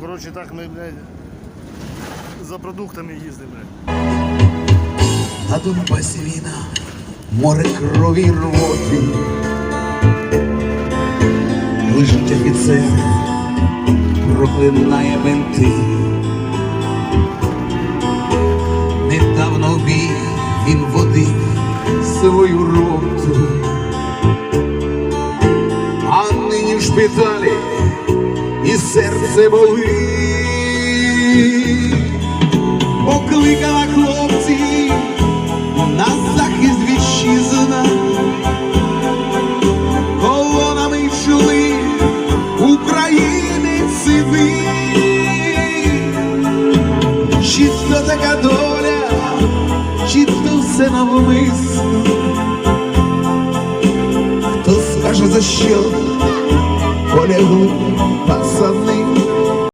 коротше, так ми, блядь, за продуктами їздимо. На Донбасі війна, море крові рвоти. Лежить офіцер, проклинає менти. Недавно в бій він водив свою роту. А нині в шпиталі серце болить. Покликала хлопців на захист вітчизна. Колонами йшли українець сини. Чи то така доля, чи то все навмисно. Хто скаже за що But suddenly